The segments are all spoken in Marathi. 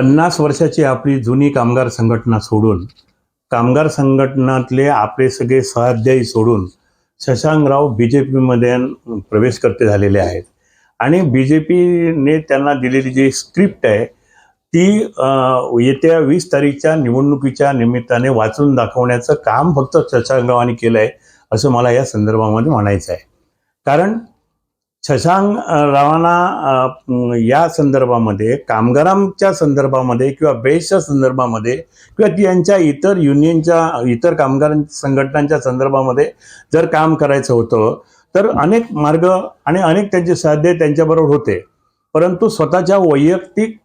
पन्नास वर्षाची आपली जुनी कामगार संघटना सोडून कामगार संघटनातले आपले सगळे सहाध्यायी सोडून शशांकराव बी जे पीमध्ये प्रवेश करते झालेले आहेत. आणि बी जे पीने त्यांना दिलेली जी स्क्रिप्ट आहे ती येत्या वीस तारीखच्या निवडणुकीच्या निमित्ताने वाचून दाखवण्याचं काम फक्त शशांकरावांनी केलं आहे असं मला या संदर्भामध्ये म्हणायचं आहे. कारण शशांक रावांना या संदर्भामध्ये कामगारांच्या संदर्भामध्ये किंवा बेसच्या संदर्भामध्ये किंवा ती यांच्या इतर युनियनच्या इतर कामगार संघटनांच्या संदर्भामध्ये जर काम करायचं होतं तर अनेक मार्ग आणि अनेक त्यांचे साध्य त्यांच्याबरोबर होते. परंतु स्वतःच्या वैयक्तिक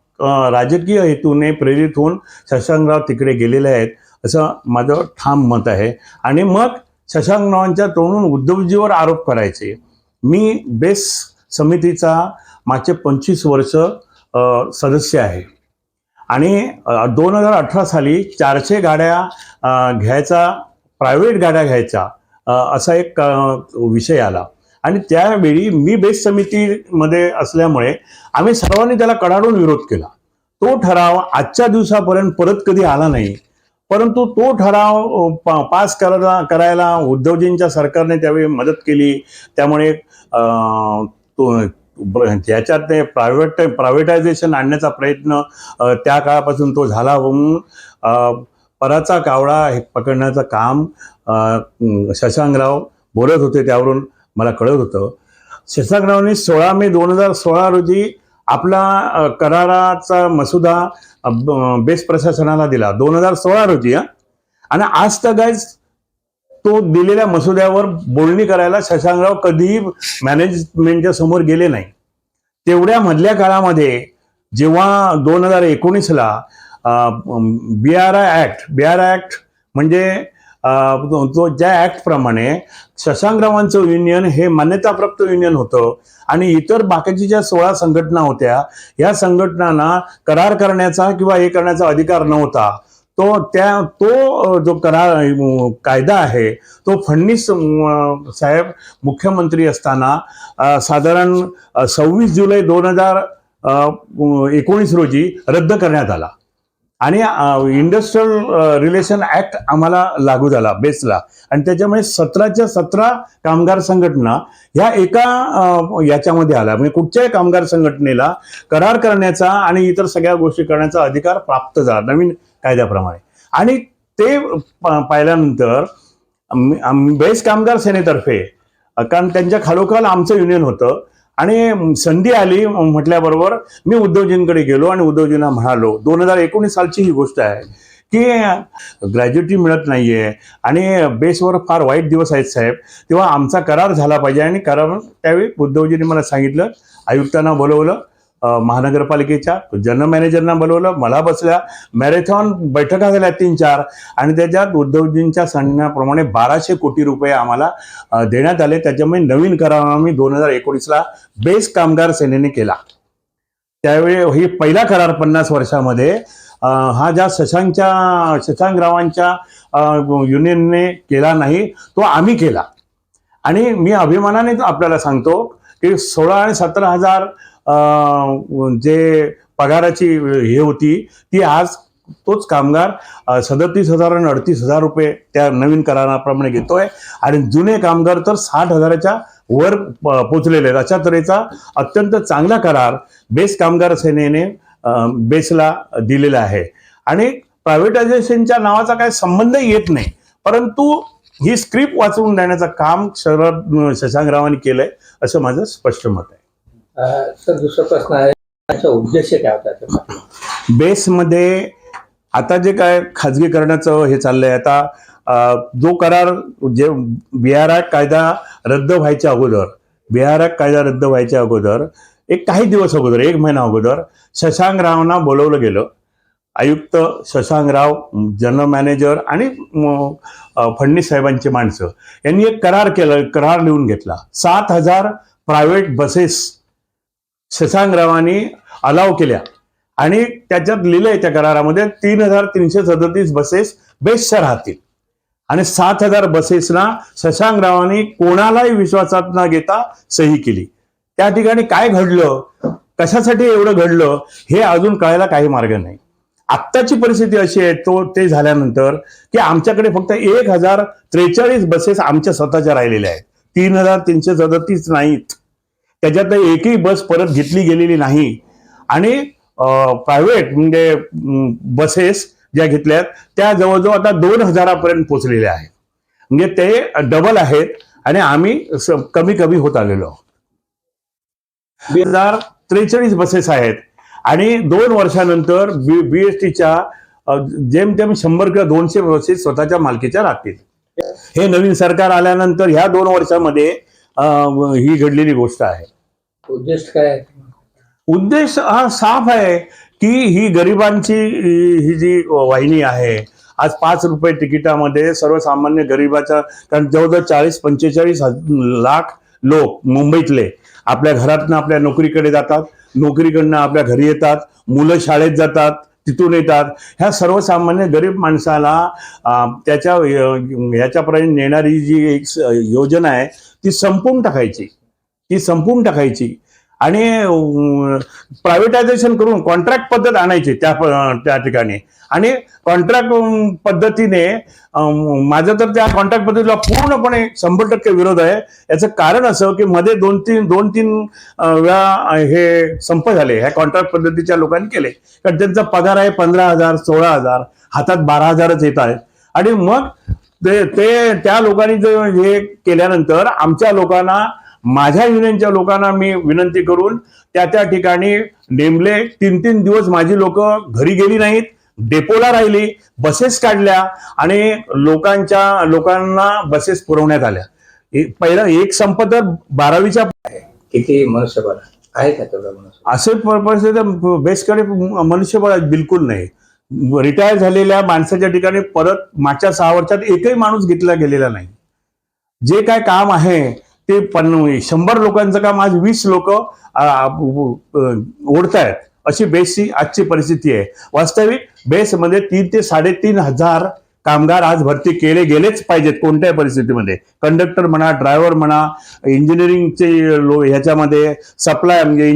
राजकीय हेतूने प्रेरित होऊन शशांकराव तिकडे गेलेले आहेत असं माझं ठाम मत आहे. आणि मग शशांकरावांच्या तोंडून उद्धवजीवर आरोप करायचे. मी बेस समितीचा मागचे पंचवीस वर्ष सदस्य आहे. आणि दोन हजार अठरा साली चारशे गाड्या घ्यायचा प्रायव्हेट गाड्या घ्यायच्या असा एक विषय आला. आणि त्यावेळी मी बेस समितीमध्ये असल्यामुळे आम्ही सर्वांनी त्याला कडाडून विरोध केला. तो ठराव आजच्या दिवसापर्यंत परत कधी आला नाही. परंतु तो ठराव पा- पास करायला करायला उद्धवजींच्या सरकारने त्यावेळी मदत केली. त्यामुळे तो ज्याच्यात ते प्रायव्हेट प्रायव्हेटायझेशन आणण्याचा प्रयत्न त्या काळापासून तो झाला म्हणून पराचा कावळा हे पकडण्याचं काम शशांकराव बोलत होते त्यावरून मला कळत होतं. शशांकरावने सोळा मे दोन हजार सोळा रोजी आपला कराराचा मसुदा बेस्ट बेस प्रशासनाला दिला. दोन हजार सोळा रोजी हा. आणि आज तर गायज तो दिलेल्या मसुद्यावर बोलणी करायला शशांकराव कधीही मॅनेजमेंटच्या समोर गेले नाही. तेवढ्या मधल्या काळामध्ये जेव्हा दोन हजार एकोणीसला B R I act B R I act म्हणजे तो ज्या ॲक्टप्रमाणे शशांकरावांचं युनियन हे मान्यताप्राप्त युनियन होतं आणि इतर बाकीच्या ज्या सोळा संघटना होत्या या संघटनांना करार करण्याचा किंवा हे करण्याचा अधिकार नव्हता तो त्या तो जो करार कायदा आहे तो फडणवीस साहेब मुख्यमंत्री असताना साधारण सव्वीस जुलै दोन हजार एकोणीस रोजी रद्द करण्यात आला आणि इंडस्ट्रियल रिलेशन ऍक्ट आम्हाला लागू झाला बेसला. आणि त्याच्यामुळे सतराच्या सतरा कामगार संघटना ह्या एका याच्यामध्ये आल्या. म्हणजे कुठच्याही कामगार संघटनेला करार करण्याचा आणि इतर सगळ्या गोष्टी करण्याचा अधिकार प्राप्त झाला नवीन कायद्याप्रमाणे. आणि ते पाहिल्यानंतर बेस कामगार सेनेतर्फे कारण त्यांच्या खालोखाल आमचं युनियन होतं आणि संधी आली म्हटल्याबरोबर मी उद्धवजींकडे गेलो आणि उद्धवजींना म्हणालो दोन हजार एकोणीस सालची ही गोष्ट आहे की ग्रॅज्युएटी मिळत नाहीये आणि बेसवर फार वाईट दिवस आहेत साहेब. तेव्हा आमचा करार झाला पाहिजे आणि करार त्यावेळी उद्धवजींनी मला सांगितलं आयुक्तांना बोलवलं महानगरपालिकेच्या जनरल मॅनेजरना बोलवलं मला बसल्या. मॅरेथॉन बैठका झाल्या तीन चार आणि त्याच्यात उद्धवजींच्या सांगण्याप्रमाणे बाराशे कोटी रुपये आम्हाला देण्यात आले. त्याच्यामुळे नवीन करार आम्ही दोन हजार एकोणीसला बेस कामगार सेनेने केला. त्यावेळी ही पहिला करार पन्नास वर्षामध्ये हा ज्या शशांकच्या शशांकरावांच्या अ, युनियनने केला नाही तो आम्ही केला. आणि मी अभिमानाने आपल्याला सांगतो की सोळा आणि सतरा हजार जे पगाराची हे होती ती आज तोच कामगार सदतीस हजार आणि अडतीस हजार रुपये त्या नवीन कराराप्रमाणे घेतोय. आणि जुने कामगार तर साठ हजाराच्या वर पोचलेले आहेत. अशा तऱ्हेचा अत्यंत चांगला करार बेस कामगार सेनेने बेसला दिलेला आहे. आणि प्रायव्हेटायझेशनच्या नावाचा काय संबंध येत नाही. परंतु ही स्क्रिप्ट वाचवून देण्याचं काम शरद शशांकरावांनी केलंय असं माझं स्पष्ट मत आहे. सर दुसरा प्रश्न आहे त्याचा उद्देश काय होता बेसमध्ये आता जे काय खाजगीकरणाचं हे चाललंय आता जो करार जे बी आर आय कायदा रद्द व्हायच्या अगोदर बी आर आय कायदा रद्द व्हायच्या अगोदर एक काही दिवस अगोदर एक महिना अगोदर शशांकरावांना बोलवलं गेलं. आयुक्त शशांकराव जनरल मॅनेजर आणि फडणीस फडणवीस साहेबांची माणसं. यांनी एक करार केला करार लिहून घेतला. सात हजार प्रायव्हेट बसेस शशांकरावांनी अलाव केल्या. आणि त्याच्यात लिहिलंय त्या करारामध्ये तीन हजार तीनशे सदतीस बसेस बेस्टच्या राहतील. आणि सात हजार बसेसना शशांकरावांनी कोणालाही विश्वासात न घेता सही केली. त्या ठिकाणी काय घडलं? कशासाठी एवढं घडलं? हे अजून कळायला काही मार्ग नाही. आत्ताची परिस्थिती अशी आहे तो ते झाल्यानंतर की आमच्याकडे फक्त एक हजार त्रेचाळीस बसेस आमच्या स्वतःच्या राहिलेल्या आहेत. तीन हजार तीनशे सदतीस नाहीत. त्याच्यात एकही बस परत घेतली गेलेली नाही. आणि प्रायव्हेट म्हणजे बसेस ज्या घेतल्यात त्या जवळजवळ आता दोन हजारापर्यंत पोहोचलेल्या आहेत. म्हणजे ते डबल आहेत आणि आम्ही कमी कमी होत आलेलो आहोत. दोन हजार त्रेचाळीस बसेस आहेत. आणि दोन वर्षानंतर बी बी एस टीच्या जेमतेम शंभर किंवा दोनशे बसेस स्वतःच्या मालकीच्या राहतील. हे नवीन सरकार आल्यानंतर ह्या दोन वर्षामध्ये ही घडलेली गोष्ट आहे. उद्देश काय आहे उद्देश हा साफ आहे की ही गरिबांची ही जी वाहिनी आहे आज पाच रुपये तिकिटामध्ये सर्वसामान्य गरिबाच्या कारण जवळजवळ चाळीस पंचेचाळीस लाख लोक मुंबईतले. आपल्या घरातनं आपल्या नोकरीकडे जातात नोकरीकडनं आपल्या घरी येतात मुलं शाळेत जातात तिथून येतात. ह्या सर्वसामान्य गरीब माणसाला त्याच्या अं, ह्याच्यापर्यंत नेणारी जी एक योजना आहे ती संपवून टाकायची. ती संपवून टाकायची. आणि प्रायव्हेटायझेशन करून कॉन्ट्रॅक्ट पद्धत आणायची त्या त्या ठिकाणी. आणि कॉन्ट्रॅक्ट पद्धतीने माझं तर त्या कॉन्ट्रॅक्ट पद्धतीला पूर्णपणे शंभर टक्के विरोध आहे. याचं कारण असं की मध्ये दोन तीन दोन तीन वेळा हे संप झाले ह्या कॉन्ट्रॅक्ट पद्धतीच्या लोकांनी केले. कारण त्यांचा पगार आहे पंधरा हजार सोळा हजार हातात बारा हजारच येत आहेत. आणि मग ते ते त्या लोकांनी जे हे केल्यानंतर आमच्या लोकांना माझ्या युनियनच्या लोकांना मी विनंती करून त्या त्या ठिकाणी नेमले. तीन तीन दिवस माझी लोक घरी गेली नाहीत डेपोला राहिली बसेस काढल्या आणि लोकांच्या लोकांना बसेस पुरवण्यात आल्या. पहिला एक संप तर बारावीच्या किती मनुष्यबळ? आहे का तेवढं मनुष्य असे परिस्थिती बेसकडे मनुष्यबळ आहे, बिलकुल नाही. रिटायर झालेल्या माणसाच्या ठिकाणी परत मागच्या सहा वर्षात एकही माणूस घेतला गेलेला नाही. जे काय काम आहे ते पन म्हणजे शंभर लोकांचं काम आज वीस लोक ओढतायत अशी बेसची आजची परिस्थिती आहे. वास्तविक बेसमध्ये तीन ते साडेतीन हजार कामगार आज भरती केले गेलेच पाहिजेत कोणत्याही परिस्थितीमध्ये. कंडक्टर म्हणा ड्रायव्हर म्हणा इंजिनिअरिंगचे लो ह्याच्यामध्ये सप्लाय म्हणजे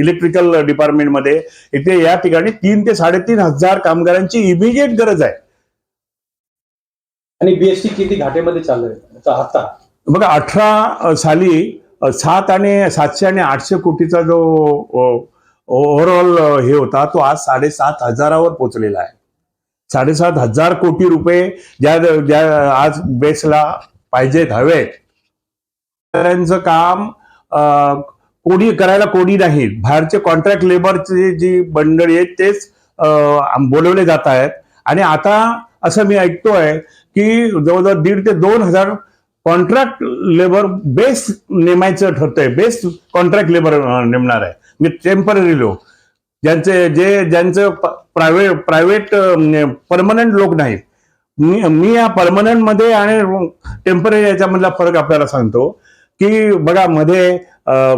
इलेक्ट्रिकल डिपार्टमेंटमध्ये इथे या ठिकाणी तीन ते साडेतीन हजार कामगारांची इमिजिएट गरज आहे. आणि बीएससी किती घाटेमध्ये चाललंय? आता बघा अठरा साली सात आणि सातशे आणि आठशे कोटीचा जो ओव्हरऑल हे होता तो आज साडेसात हजारावर पोचलेला आहे. साडेसात हजार कोटी रुपये ज्या ज्या आज बेसला पाहिजेत हवेत. त्यांचं काम कोणी करायला कोणी नाही. बाहेरचे कॉन्ट्रॅक्ट लेबरची जी मंडळी आहेत तेच बोलवले जात आहेत. आणि आता असं मी ऐकतोय की जवळजवळ दीड ते दोन हजार कॉन्ट्रॅक्ट लेबर बेस नेमायचं ठरतंय. बेस कॉन्ट्रॅक्ट लेबर नेमणार आहे. म्हणजे टेंपररी लोक ज्यांचे जे ज्यांचं प्रायव्हेट प्रायव्हेट परमनंट लोक नाहीत. मी मी या परमनंटमध्ये आणि टेंपररी याच्यामधला फरक आपल्याला सांगतो की बघा मध्ये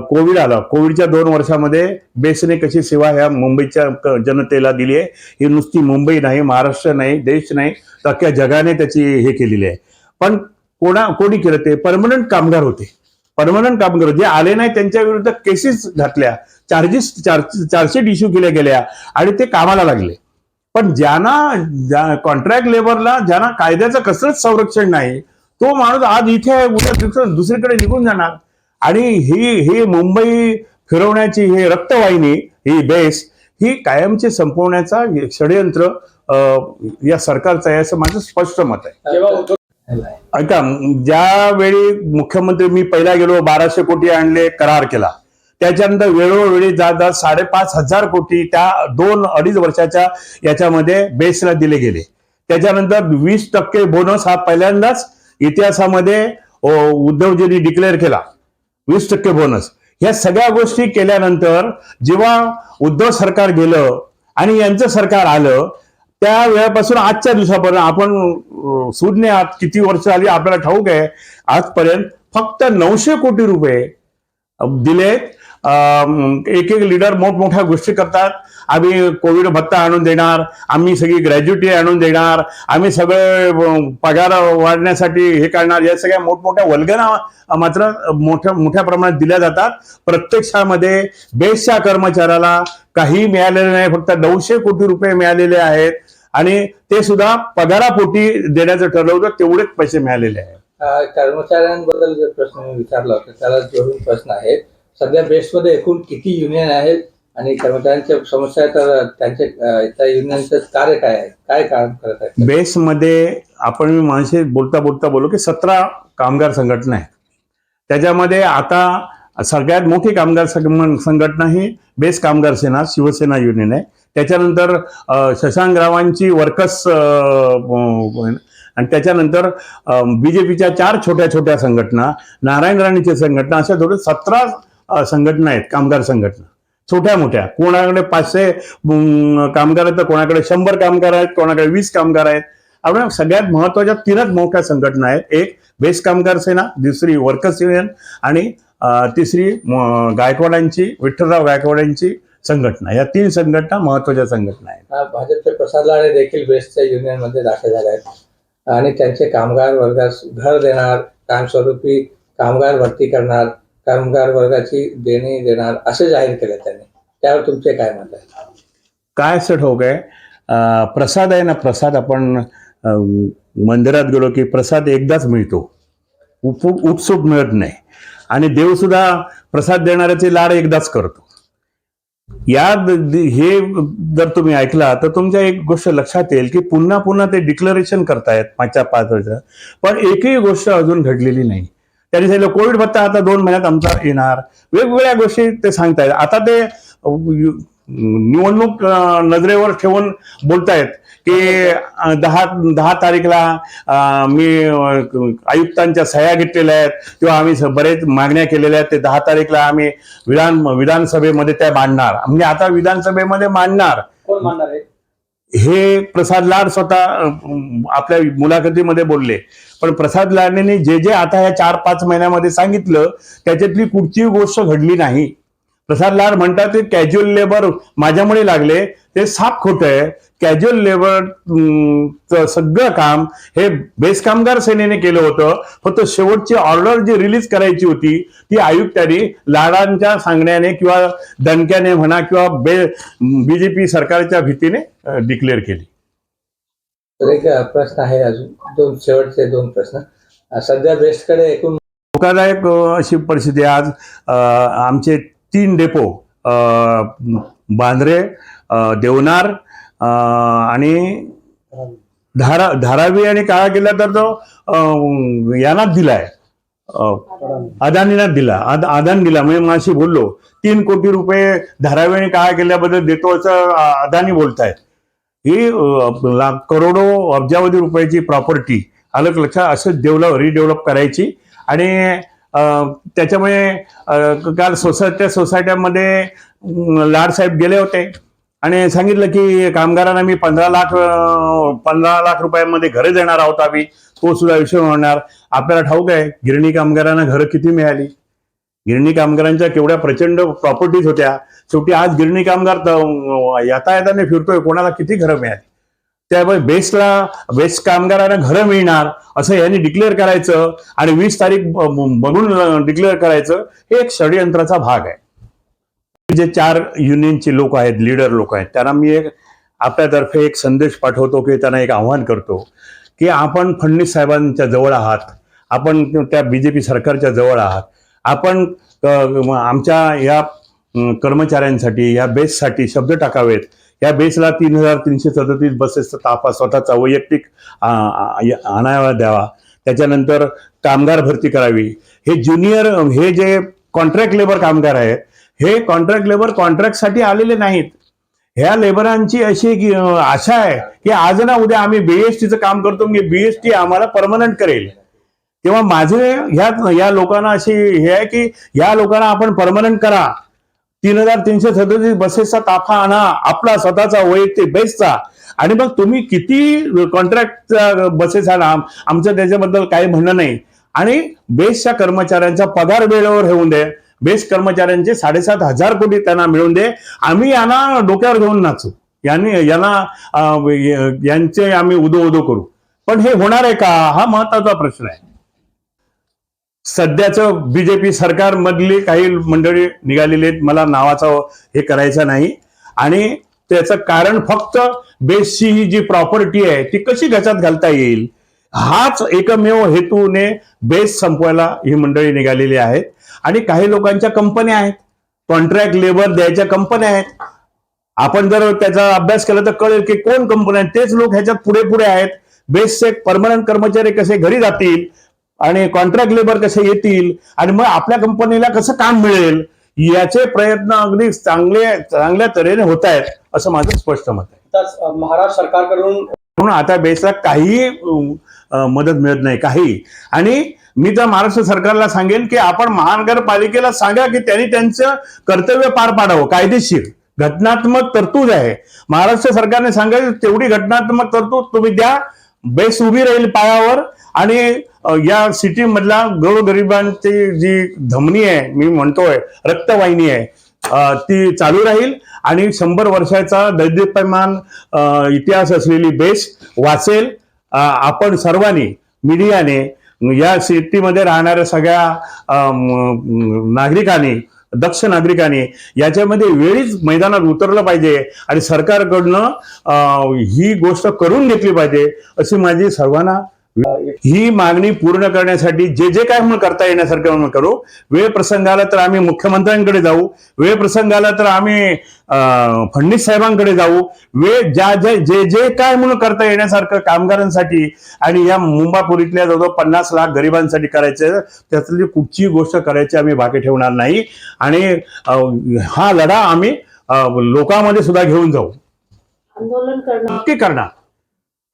कोविड आला. कोविडच्या दोन वर्षामध्ये बेसने कशी सेवा ह्या मुंबईच्या जनतेला दिली आहे. ही नुसती मुंबई नाही महाराष्ट्र नाही देश नाही. तर अख्ख्या जगाने त्याची हे केलेली आहे. पण कोणा कोणी केलं ते? परमनंट कामगार होते. परमनंट कामगार जे आले नाही त्यांच्या विरुद्ध केसेस घातल्या. चार्जेस चार्जशीट इश्यू केल्या गेल्या. आणि ते कामाला लागले. पण ज्यांना कॉन्ट्रॅक्ट लेबरला ज्यांना कायद्याचं कसलंच संरक्षण नाही तो माणूस आज इथे आहे उद्या तिथं दुसरीकडे निघून जाणार. आणि ही ही मुंबई फिरवण्याची ही रक्तवाहिनी ही बेस ही कायमची संपवण्याचा षडयंत्र या सरकारचं आहे असं माझं स्पष्ट मत आहे. ऐका ज्यावेळी मुख्यमंत्री मी पहिला गेलो बाराशे कोटी आणले करार केला त्याच्यानंतर वेळोवेळी जात जात साडेपाच हजार कोटी त्या दोन अडीच वर्षाच्या याच्यामध्ये बेसला दिले गेले. त्याच्यानंतर वीस टक्के बोनस हा पहिल्यांदाच इतिहासामध्ये उद्धवजींनी डिक्लेअर केला. वीस टक्के बोनस ह्या सगळ्या गोष्टी केल्यानंतर जेव्हा उद्धव सरकार गेलं आणि यांचं सरकार आलं त्या वेळापासून आजच्या दिवसापर्यंत आपण अ, शून्य आत किती वर्ष आली आपल्याला ठाऊक आहे. आजपर्यंत फक्त नऊशे कोटी रुपये दिलेत. एक एक लिडर मोठमोठ्या गोष्टी करतात. आम्ही कोविड भत्ता आणून देणार आम्ही सगळी ग्रॅज्युटी आणून देणार आम्ही सगळे पगार वाढण्यासाठी हे करणार या सगळ्या मोठमोठ्या वल्गना मात्र मोठ्या मोठ्या प्रमाणात दिल्या जातात. प्रत्यक्षामध्ये बेस्टच्या कर्मचाऱ्याला काही मिळालेलं नाही फक्त नऊशे कोटी रुपये मिळालेले आहेत. आणि ते सुद्धा पगारापोटी देण्याचं ठरवलं होतं तेवढेच पैसे मिळालेले आहेत. कर्मचाऱ्यांबद्दल जर प्रश्न मी विचारला होता त्याला जोडून प्रश्न आहे सध्या बेस्टमध्ये एकूण किती युनियन आहेत आणि कर्मचाऱ्यांच्या समस्या तर त्यांचे त्या युनियनचं कार्य काय आहे? काय काम करत आहे बेसमध्ये आपण मी बोलता बोलता बोलू की सतरा कामगार संघटना आहेत. त्याच्यामध्ये आता सगळ्यात मोठी कामगार संघटना ही बेस कामगार सेना शिवसेना युनियन आहे. त्याच्यानंतर शशांक रावांची वर्कर्स आणि त्याच्यानंतर बीजेपीच्या चार छोट्या छोट्या संघटना नारायण राणेची संघटना अशा थोडे सतरा संघटना आहेत कामगार संघटना. छोट्या मोठ्या. कोणाकडे पाचशे कामगार आहेत तर कोणाकडे शंभर कामगार आहेत कोणाकडे वीस कामगार आहेत. आपण सगळ्यात महत्त्वाच्या तीनच मोठ्या संघटना आहेत. एक बेस कामगार सेना दुसरी वर्कर्स युनियन आणि तिसरी गायकवाडांची विठ्ठलराव गायकवाडांची संघटना. या तीन संघटना महत्त्वाच्या संघटना आहेत. भाजपचे प्रसाद लाडे देखील बेस्टच्या युनियनमध्ये दाखल झाले आहेत. आणि त्यांचे कामगार वर्गास घर देणार कायमस्वरूपी कामगार भरती करणार कामगार वर्गाची देणी देणार असं जाहीर केलं त्यांनी. त्यावर तुमचे काय मत आहे? काय असं ठोक आहे? प्रसाद आहे ना प्रसाद आपण मंदिरात गेलो की प्रसाद एकदाच मिळतो. उप उत्सुक मिळत नाही. आणि देवसुद्धा प्रसाद देणाऱ्याचे लाड एकदाच करतो. या हे जर तुम्ही ऐकला तर तुमच्या एक गोष्ट लक्षात येईल की पुन्हा पुन्हा ते डिक्लरेशन करतायत मागच्या पाच वर्षात. पण एकही गोष्ट अजून घडलेली नाही. त्यांनी सांगितलं कोविड भत्ता आता दोन महिन्यात आमचा येणार. वेगवेगळ्या गोष्टी ते सांगतायत आता ते निवडणूक नजरेवर ठेवून बोलतायत की दहा दहा तारीखला मी आयुक्तांच्या सह्या घेतलेल्या आहेत किंवा आम्ही बरेच मागण्या केलेल्या आहेत. ते दहा तारीखला आम्ही विधान विधानसभेमध्ये त्या मांडणार. म्हणजे आता विधानसभेमध्ये मांडणार. कोण आहे हे प्रसाद लाड स्वतः आपल्या मुलाखतीमध्ये बोलले. पण प्रसाद लाडने जे जे आता या चार पाच महिन्यामध्ये सांगितलं त्याच्यातली कुठचीही गोष्ट घडली नाही. प्रसाद लाड म्हणतात ते कॅज्युअल लेबर माझ्यामुळे लागले. ते साफ खोटं आहे. कॅज्युअल लेबर सगळं काम हे बेस कामगार सेनेने केलं होतं. फक्त शेवटची ऑर्डर जी रिलीज करायची होती ती आयुक्तांनी लाडांच्या सांगण्याने किंवा दणक्याने म्हणा किंवा बे बीजेपी सरकारच्या भीतीने डिक्लेअर केली. तर एक अं, प्रश्न आहे अजून. दोन शेवटचे दोन प्रश्न. सध्या बेस्टकडे एकूण धोकादायक अशी परिस्थिती आज आमचे तीन डेपो बांद्रे देवनार आणि धारा धारावी आणि काळा गेल्या तर तो यानात यानाच दिलाय. अ, अदानीनाच दिला. आदान दिला. म्हणजे माशी बोललो तीन कोटी रुपये धारावी आणि काळा केल्याबद्दल देतो असं अदानी बोलतायत. ही लाख करोडो अब्जावधी रुपयाची प्रॉपर्टी आलं लक्षात असं डेव्हलप रिडेव्हलप करायची. आणि त्याच्यामुळे काल काल सोसायट्या सोसायट्यामध्ये लाडसाहेब गेले होते. आणि सांगितलं की कामगारांना मी पंधरा लाख पंधरा लाख रुपयांमध्ये घरे देणार आहोत आम्ही. तो सुद्धा विषय होणार. आपल्याला ठाऊक आहे गिरणी कामगारांना घरं किती मिळाली? गिरणी कामगारांच्या केवढ्या प्रचंड प्रॉपर्टीज होत्या. शेवटी आज गिरणी कामगार येता येताने फिरतोय. कोणाला किती घरं मिळाली? त्यामुळे बेस्टला बेस्ट कामगारांना घरं मिळणार असं यांनी डिक्लेअर करायचं आणि वीस तारीख बनून बघून डिक्लेअर करायचं हे एक षडयंत्राचा भाग आहे. जे चार युनियनचे लोक आहेत लीडर लोक आहेत त्यांना मी एक आपल्यातर्फे एक संदेश पाठवतो की त्यांना एक आव्हान करतो की आपण फडणवीस साहेबांच्या जवळ आहात आपण त्या बीजेपी सरकारच्या जवळ आहात आपण आमच्या या कर्मचाऱ्यांसाठी या बेससाठी शब्द टाकावेत या बेसला तीन हजार तीनशे सदतीस बसेसचा ताफा स्वतःचा वैयक्तिक आणावा द्यावा. त्याच्यानंतर कामगार भरती करावी. हे ज्युनियर हे जे कॉन्ट्रॅक्ट लेबर कामगार आहेत हे कॉन्ट्रॅक्ट लेबर कॉन्ट्रॅक्टसाठी आलेले नाहीत. ह्या लेबरांची अशी आशा आहे की आज ना उद्या आम्ही बीएसटीचं काम करतो म्हणजे बीएसटी आम्हाला परमनंट करेल. तेव्हा माझे ह्या या लोकांना अशी हे आहे की या लोकांना आपण परमनंट करा. तीन हजार तीनशे सदतीस बसेसचा ताफा आणा. आपला स्वतःचा वैयक्तिक बेसचा. आणि मग तुम्ही किती कॉन्ट्रॅक्ट बसेस आणा? आमचं त्याच्याबद्दल काही म्हणणं नाही. आणि बेसच्या कर्मचाऱ्यांचा पगार वेळेवर होऊन दे. बेस्ट कर्मचाऱ्यांचे साडेसात हजार कोटी त्यांना मिळवून दे. आम्ही यांना डोक्यावर घेऊन नाचू. यांनी यांना यांचे आम्ही उदो उदो करू. पण हे होणार आहे का? हा महत्त्वाचा प्रश्न आहे. सध्याचं बीजेपी सरकारमधली काही मंडळी निघालेली आहेत. मला नावाचा हे करायचं नाही. आणि त्याचं कारण फक्त बेसची ही जी प्रॉपर्टी आहे ती कशी घशात घालता येईल? हाच एकमेव हेतूने बेस संपवायला ही मंडळी निघालेली आहेत. आणि काही लोकांच्या कंपन्या आहेत. कॉन्ट्रॅक्ट लेबर द्यायच्या कंपन्या आहेत. आपण जर त्याचा अभ्यास केला तर कळेल की कोण कंपन्या आहेत. तेच लोक ह्याच्यात पुढे पुढे आहेत बेसचे परमनंट कर्मचारी कसे घरी जातील? आणि कॉन्ट्रॅक्ट लेबर कसे येतील? आणि मग आपल्या कंपनीला कसं काम मिळेल? याचे प्रयत्न अगदी चांगले चांगल्या तऱ्हेने होत आहेत असं माझं स्पष्ट मत आहे. महाराष्ट्र सरकारकडून म्हणून आता बेसला काही मदत मिळत नाही काही. आणि मी तर महाराष्ट्र सरकारला सांगेन की आपण महानगरपालिकेला सांगा की त्यांनी त्यांचं कर्तव्य पार पाडावं कायदेशीर. घटनात्मक तरतूद आहे. महाराष्ट्र सरकारने सांगायचं तेवढी घटनात्मक तरतूद तुम्ही द्या बेस उभी राहील पायावर आणि या सिटी मधला गोरगरिबांची जी धमनी आहे मी म्हणतोय रक्तवाहिनी आहे ती चालू राहील आणि शंभर वर्षाचा दैदिप्यमान इतिहास असलेली बेस वाचेल. आपण सर्वांनी मीडियाने या सिटीमध्ये राहणाऱ्या सगळ्या नागरिकांनी दक्ष नागरिकाने याच्यामध्ये वेळीच मैदानात उतरलं पाहिजे आणि सरकारकडनं ही गोष्ट करून घेतली पाहिजे अशी माझी सर्वांना ही मागणी पूर्ण करण्यासाठी जे जे काय म्हणून करता येण्यासारखं म्हणून करू. वेळ प्रसंगाला तर आम्ही मुख्यमंत्र्यांकडे जाऊ. वेळ प्रसंगाला तर आम्ही फडणवीस साहेबांकडे जाऊ. वेळ ज्या ज्या जे जे काय म्हणून करता येण्यासारखं कामगारांसाठी आणि या मुंबापुरीतल्या जवळजवळ पन्नास लाख गरिबांसाठी करायचं त्यातली कुठचीही गोष्ट करायची आम्ही बाकी ठेवणार नाही. आणि हा लढा आम्ही लोकांमध्ये सुद्धा घेऊन जाऊ. आंदोलन करणार.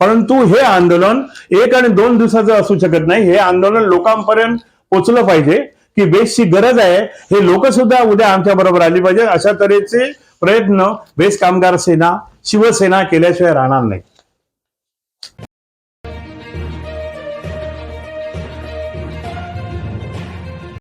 परंतु हे आंदोलन एक आणि दोन दिवसाचं असू शकत नाही. हे आंदोलन लोकांपर्यंत पोचलं पाहिजे की बेसची गरज आहे. हे लोक सुद्धा उद्या आमच्या बरोबर आली पाहिजे अशा तऱ्हेचे प्रयत्न बेस कामगार सेना शिवसेना केल्याशिवाय राहणार नाही